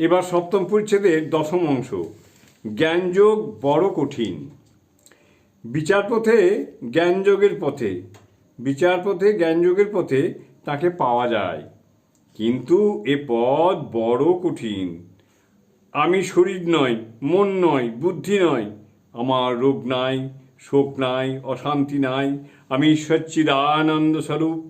এবার সপ্তম পরিচ্ছেদের দশম অংশ। জ্ঞানযোগ বড় কঠিন। বিচারপথে জ্ঞানযোগের পথে। বিচারপথে জ্ঞানযোগের পথে তাকে পাওয়া যায়। কিন্তু এ পথ বড় কঠিন। আমি শরীর নয় মন নয় বুদ্ধি নয় আমার রোগ নাই, শোক নাই, অশান্তি নাই। আমি সচ্চিদানন্দ স্বরূপ।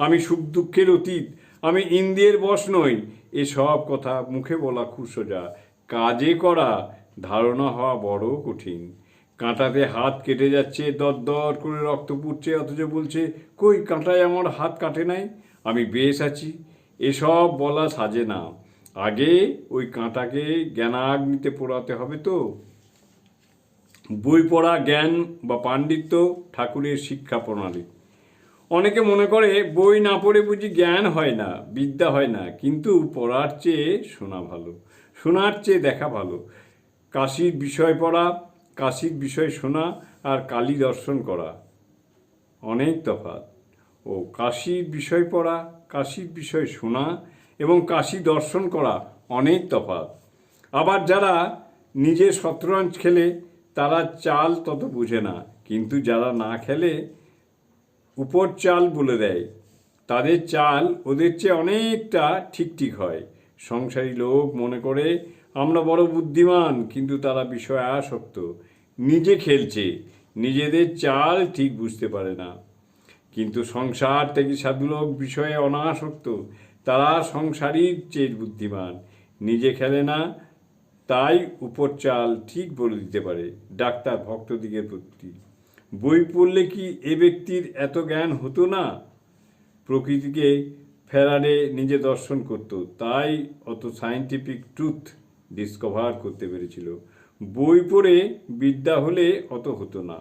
আমি সুখ দুঃখের অতীত। আমি ইন্দ্রিয়ের বশ নই। এসব কথা মুখে বলা খুব সোজা। কাজে করা, ধারণা হওয়া বড় কঠিন। কাঁটাতে হাত কেটে যাচ্ছে দর দর করে রক্ত পুড়ছে, অথচ বলছে, কই, কাঁটায় আমার হাত কাটে নাই? আমি বেশ আছি। এসব বলা সাজে না। আগে ওই কাঁটাকে জ্ঞানাগ্নিতে পোড়াতে হবে তো। বই পড়া জ্ঞান বা পাণ্ডিত্য ঠাকুরের শিক্ষা প্রণালী অনেকে মনে করে, বই না পড়ে বুঝি জ্ঞান হয় না, বিদ্যা হয় না, কিন্তু পড়ার চেয়ে শোনা ভালো, শোনার চেয়ে দেখা ভালো। কাশির বিষয় পড়া, কাশির বিষয় শোনা আর কালী দর্শন করা, অনেক তফাৎ। ও কাশির বিষয় পড়া, কাশির বিষয় শোনা এবং কাশি দর্শন করা অনেক তফাৎ। আবার যারা নিজে শতরঞ্জ খেলে, তারা চাল তত বুঝে না, কিন্তু যারা না খেলে উপর চাল বলে দেয়। তাদের চাল ওদের চেয়ে অনেকটা ঠিক ঠিক হয়। সংসারী লোক মনে করে, আমরা বড় বুদ্ধিমান, কিন্তু তারা বিষয়ে আসক্ত নিজে খেলছে, নিজেদের চাল ঠিক বুঝতে পারে না। কিন্তু সংসার থেকে সাধুলোক বিষয়ে অনাসক্ত। তারা সংসারীর চেয়ে বুদ্ধিমান। নিজে খেলে না, তাই উপর চাল ঠিক বলে দিতে পারে। ডাক্তার ভক্তদিগের প্রতি। বই পড়লে কি এ ব্যক্তির এত জ্ঞান হতো না? প্রকৃতিকে ফেরারে নিজে দর্শন করত, তাই অত সায়েন্টিফিক ট্রুথ ডিসকভার করতে পেরেছিল। বই পড়ে বিদ্যা হলে অত হতো না।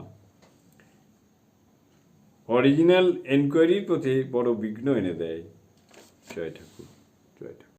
অরিজিনাল এনকোয়ারির পথে বড় বিঘ্ন এনে দেয়। জয় ঠাকুর।